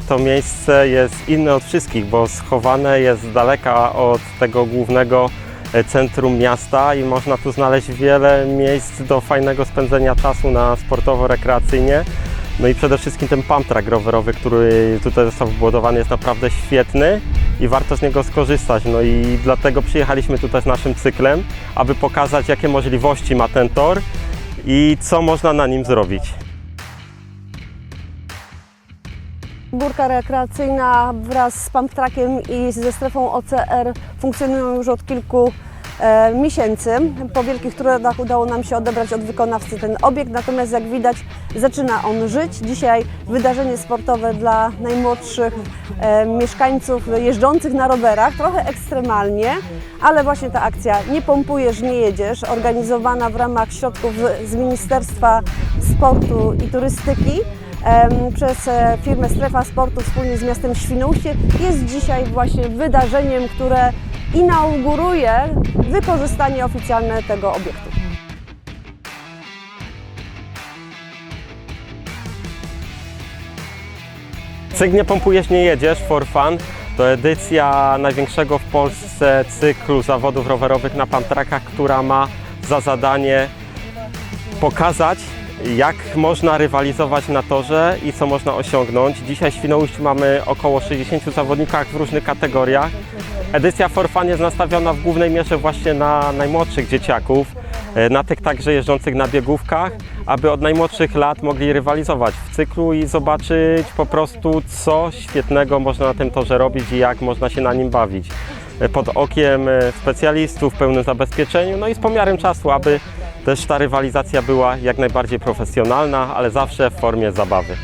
To miejsce jest inne od wszystkich, bo schowane jest daleka od tego głównego e, centrum miasta i można tu znaleźć wiele miejsc do fajnego spędzenia czasu na sportowo-rekreacyjnie. No i przede wszystkim ten pump track rowerowy, który tutaj został wybudowany jest naprawdę świetny i warto z niego skorzystać. No i dlatego przyjechaliśmy tutaj z naszym cyklem, aby pokazać jakie możliwości ma ten tor i co można na nim zrobić. Górka rekreacyjna wraz z pump i ze strefą OCR funkcjonują już od kilku e, miesięcy. Po wielkich trudach udało nam się odebrać od wykonawcy ten obiekt, natomiast jak widać zaczyna on żyć. Dzisiaj wydarzenie sportowe dla najmłodszych e, mieszkańców jeżdżących na rowerach, trochę ekstremalnie, ale właśnie ta akcja Nie pompujesz, nie jedziesz, organizowana w ramach środków z Ministerstwa Sportu i Turystyki przez e, firmę Strefa Sportu wspólnie z miastem Świnoujście jest dzisiaj właśnie wydarzeniem, które inauguruje wykorzystanie oficjalne tego obiektu. Cykl Nie pompujesz, nie jedziesz for fun to edycja największego w Polsce cyklu zawodów rowerowych na pantrakach, która ma za zadanie pokazać, jak można rywalizować na torze i co można osiągnąć. Dzisiaj w Świnoujściu mamy około 60 zawodników w różnych kategoriach. Edycja For Fun jest nastawiona w głównej mierze właśnie na najmłodszych dzieciaków, e, na tych także jeżdżących na biegówkach, aby od najmłodszych lat mogli rywalizować w cyklu i zobaczyć po prostu, co świetnego można na tym torze robić i jak można się na nim bawić. E, Pod okiem e, specjalistów w pełnym zabezpieczeniu, no i z pomiarem czasu, aby też ta rywalizacja była jak najbardziej profesjonalna, ale zawsze w formie zabawy.